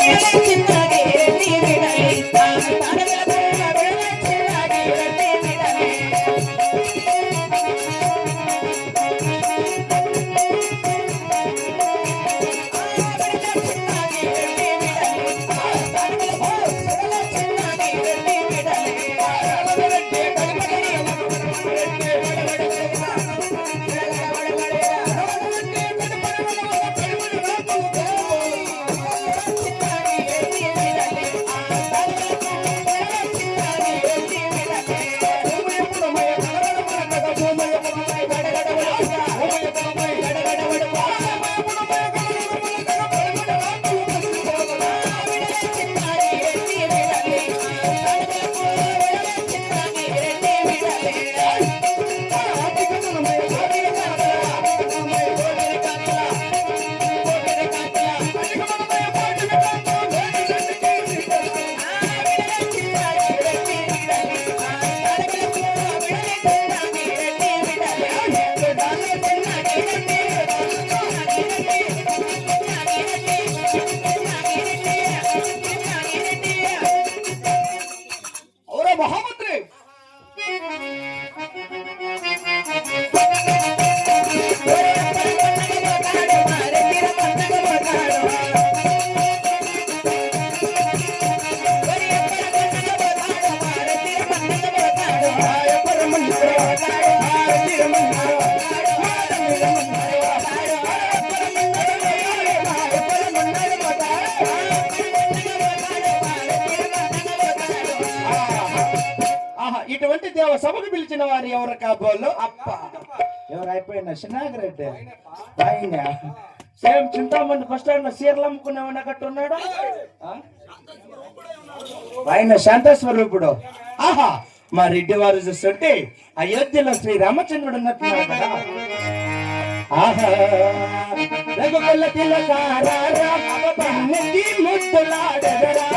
Thank you. పిలిచిన వారు ఎవరు కాబోలు? అప్ప. ఎవరు అయిపోయిన? శనాగరెడ్డి భయంగా సేమ్ చింతామణి ఫస్ట్ ఆయన సీరలు అమ్ముకునే కట్టున్నాడు ఆ? ఆయన శాంతస్వరూపుడు. ఆహా మా రెడ్డి వారు చూస్తుంటే అయోధ్యలో శ్రీ రామచంద్రుడు ఉన్నట్టున్నాడు కదా. ఆహా. రఘుకుల తిలకారా పన్నెత్తి ముద్దులాడరా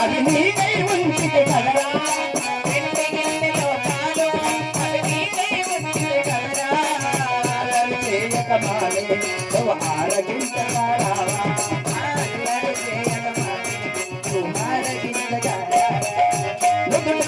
అది నీకై ఉంచితే కదరా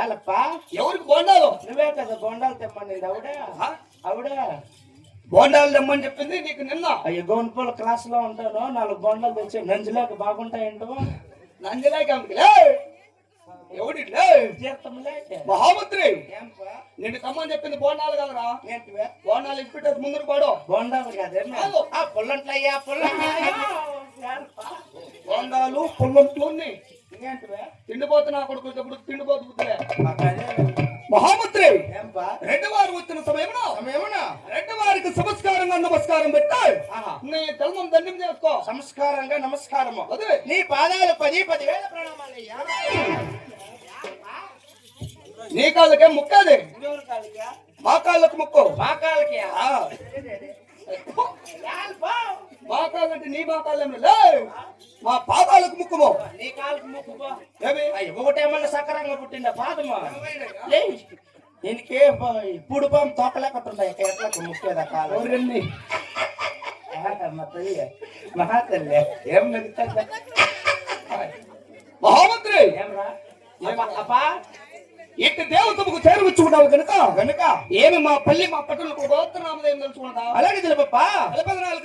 ఏలప్పా ఎవరికి బోండాలు? నువ్వే కదా బొండాలు తెమ్మనింది అవుడే? అవుడే? బోండాలు తెమ్మని చెప్పింది నీకు నిన్న? అయ్యో గౌన్పూల క్లాస్లో ఉంటాను నాలుగు బొండాలు తెచ్చి నంజులేక బాగుంటాయంటో. నంజలాకి ఎవడి మహామంత్రి! ఏంపా? నిన్ను తమ్మని చెప్పింది బోండాలు కదరా? బోండాలు ఇప్పిట్టేసి ముందుకు పడు. బొండాలు కాదే పుల్లంట్లయ్యా పుల్లంట్లయ్యా. బోండాలు పుల్లంట్లోని. ఇంకేంటివే తిండిపోతున్నా కొడుకు తిండిపోతు బుద్ధులే ఏంపా? రెడ్డి వారు వచ్చిన సమయమున సమయమునా? రెడ్డి వారికి సంస్కారంగా నమస్కారం పెట్టాయి. ఆహా. నీ ధర్మం దండం చేసుకో. సంస్కారంగా నమస్కారము. అదే. నీ పాదాలు పది పదివేల ప్రణామాలయ్యా. నీ కాళ్ళకే ముక్కాది మా కాళ్ళకు ముక్కు. మా కాళ్ళకి? మా కాళ్ళంటే నీ మా కాళ్ళేమి లే మా పాదాలకు ముక్కుము. నీ ఏమి? అయ్యి ఒకటేమన్నా సకరంగా పుట్టిందా? పాదమా? దీనికి ఇప్పుడు పాం తోకలేకపోతున్నాయి ఎట్లా ముఖ్యదా కాలం? ఎవరిన్ని మా తల్లి మహా తల్లి ఏం నడుతుందా మహామంత్రి! అప్పా, ఇట్టి దేవతకు చేరువచ్చుకున్నావు కనుక? కనుక? ఏమి మా పల్లి మా పట్టులకు గోత్రనామదేం తెలుసుకున్నా అలాగే తెలుపప్పా? పదనాలుగు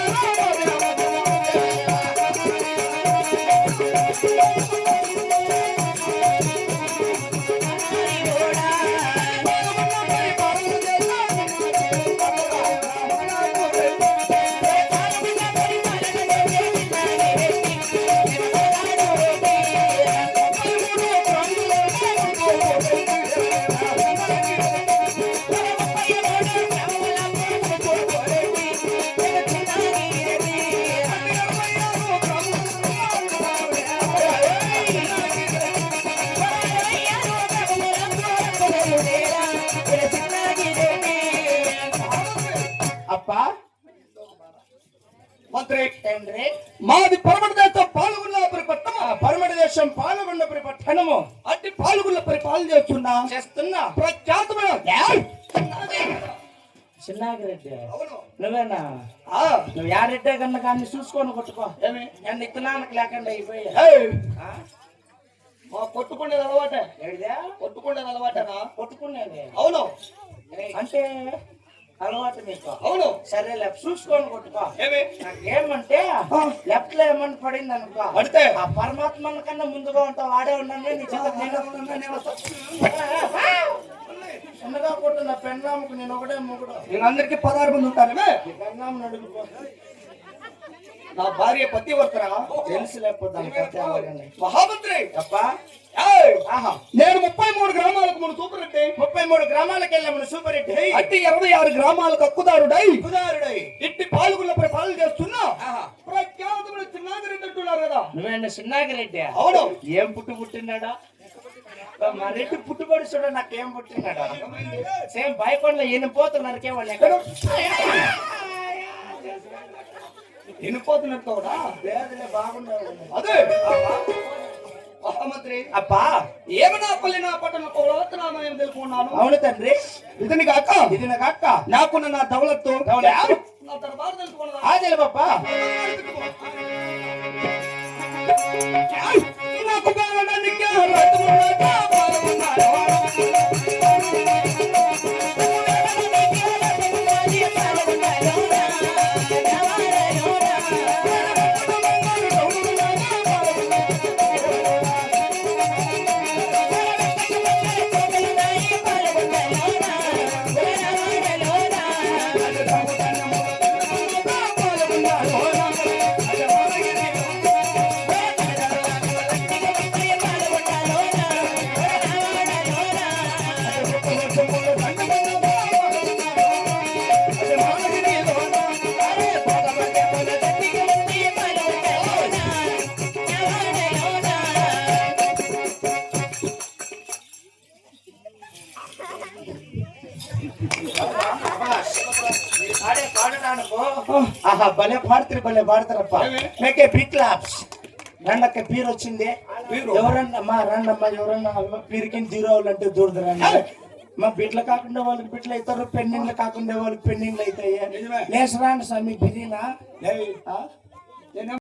దేశం పాల్గొండ పట్టణము అట్టి పాల్గొన్న పరిపాలన చేస్తున్నా. చేస్తున్నా. ప్రఖ్యాతమైన చిన్నాగిరెడ్డి. అవును. నువ్వేనా? ఆ, నువ్వు యారెడ్డే కన్నా కానీ చూసుకొని కొట్టుకో. ఏమి? నన్ను ఇత్తనానికి లేకుండా అయిపోయా. కొట్టుకునేది అలవాటే. కొట్టుకునేది అలవాటేనా? కొట్టుకునేది. అవును. అంటే అలవాటు నీకు అవును. సరేలే చూసుకొని కొట్టుకో. ఏమి? నాకేమంటే లెఫ్ట్లో ఏమన్నా పడింది అనుకో పడితే? ఆ పరమాత్మ కన్నా ముందుగా ఉంటావు వాడే ఉన్నాను నీ చేత నేను. చిన్నగా కొట్టు నా పెన్నాముకు నేను ఒకటే ముగుడు. నేను అందరికి పదహారు మంది ఈ పెన్నాము అడుగుపో. నా భార్య పతివర్తన తెలిసి లేకపోతే మహామంత్రి! నేను ముప్పై మూడు గ్రామాలకు మన సూపరెడ్డి ముప్పై మూడు గ్రామాలకు వెళ్ళాము సూపర్ హిట్. హే. అట్టి ఇరవై ఆరు గ్రామాలకు హక్కుదారుడై. కుదారుడై. ఇట్టి పాల్గొన్న పరిపాలన చేస్తున్నా. ప్రఖ్యాతమైన చిన్నాగిరెడ్డి అంటున్నారు కదా. నువ్వేంటి చిన్నాగిరెడ్డి అవును. ఏం పుట్టు పుట్టినాడా మా రెడ్డి పుట్టుబడి చూడ నాకేం పుట్టినాడా సేమ్ బైకొండలో ఈయన పోతున్నారు వాళ్ళు ఎక్కడ? వినిపోతున్నట్టు కూడా వేదలే బాగుండవు అదే. మహామంత్రి. అబ్బా! ఏమన్నా పల్లి నా పట్టణ ప్రవర్తనామయం తెలుపుకున్నాను అవును తండ్రి. ఇతని కాక. ఇది నాకు అక్క నాకున్న నా దౌలత్తు. నా దర్బారు తెలుసుకున్నదా? ఆదిల బాబా. నాకు బాగడానికి భలే పాడుతారు భలే పాడతారప్ప మేకే బిగ్ క్లాప్స్ రండక్క పీరు వచ్చింది ఎవరన్నా మా రండమ్మా ఎవరన్నా పీరుకి జీరో అంటే దూరదురండి మా బిడ్డలు కాకుండా వాళ్ళకి బిడ్డలు అవుతారు పెన్నింగ్లు కాకుండా వాళ్ళకి పెన్నింగ్లు అవుతాయి. బిర్యానా ఏయ్, ఆ? నేనేం